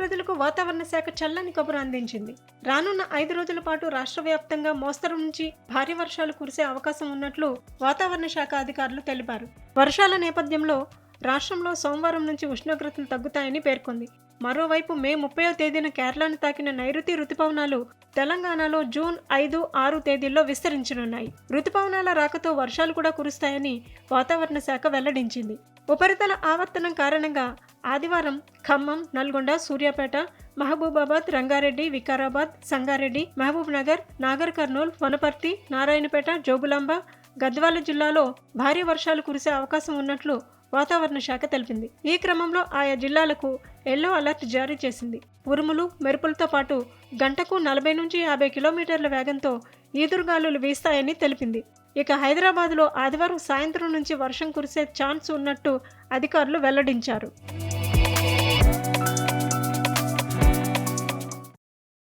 ప్రజలకు వాతావరణ శాఖ చల్లని కబురు అందించింది. రానున్న ఐదు రోజుల పాటు రాష్ట్ర వ్యాప్తంగా మోస్తరు నుంచి భారీ వర్షాలు కురిసే అవకాశం ఉన్నట్లు వాతావరణ శాఖ అధికారులు తెలిపారు. వర్షాల నేపథ్యంలో రాష్ట్రంలో సోమవారం నుంచి ఉష్ణోగ్రతలు తగ్గుతాయని పేర్కొంది. మరోవైపు మే ముప్పయో తేదీన కేరళను తాకిన నైరుతి రుతుపవనాలు తెలంగాణలో జూన్ ఐదు ఆరు తేదీల్లో విస్తరించనున్నాయి. రుతుపవనాల రాకతో వర్షాలు కూడా కురుస్తాయని వాతావరణ శాఖ వెల్లడించింది. ఉపరితల ఆవర్తనం కారణంగా ఆదివారం ఖమ్మం నల్గొండ సూర్యాపేట మహబూబాబాద్ రంగారెడ్డి వికారాబాద్ సంగారెడ్డి మహబూబ్ నగర్ నాగర్ కర్నూల్ వనపర్తి నారాయణపేట జోగులాంబ గద్వాల జిల్లాలో భారీ వర్షాలు కురిసే అవకాశం ఉన్నట్లు వాతావరణ శాఖ తెలిపింది. ఈ క్రమంలో ఆయా జిల్లాలకు ఎల్లో అలర్ట్ జారీ చేసింది. ఉరుములు మెరుపులతో పాటు గంటకు నలభై నుంచి యాభై కిలోమీటర్ల వేగంతో ఈదురుగాలులు వీస్తాయని తెలిపింది. ఇక హైదరాబాద్లో ఆదివారం సాయంత్రం నుంచి వర్షం కురిసే ఛాన్స్ ఉన్నట్టు అధికారులు వెల్లడించారు.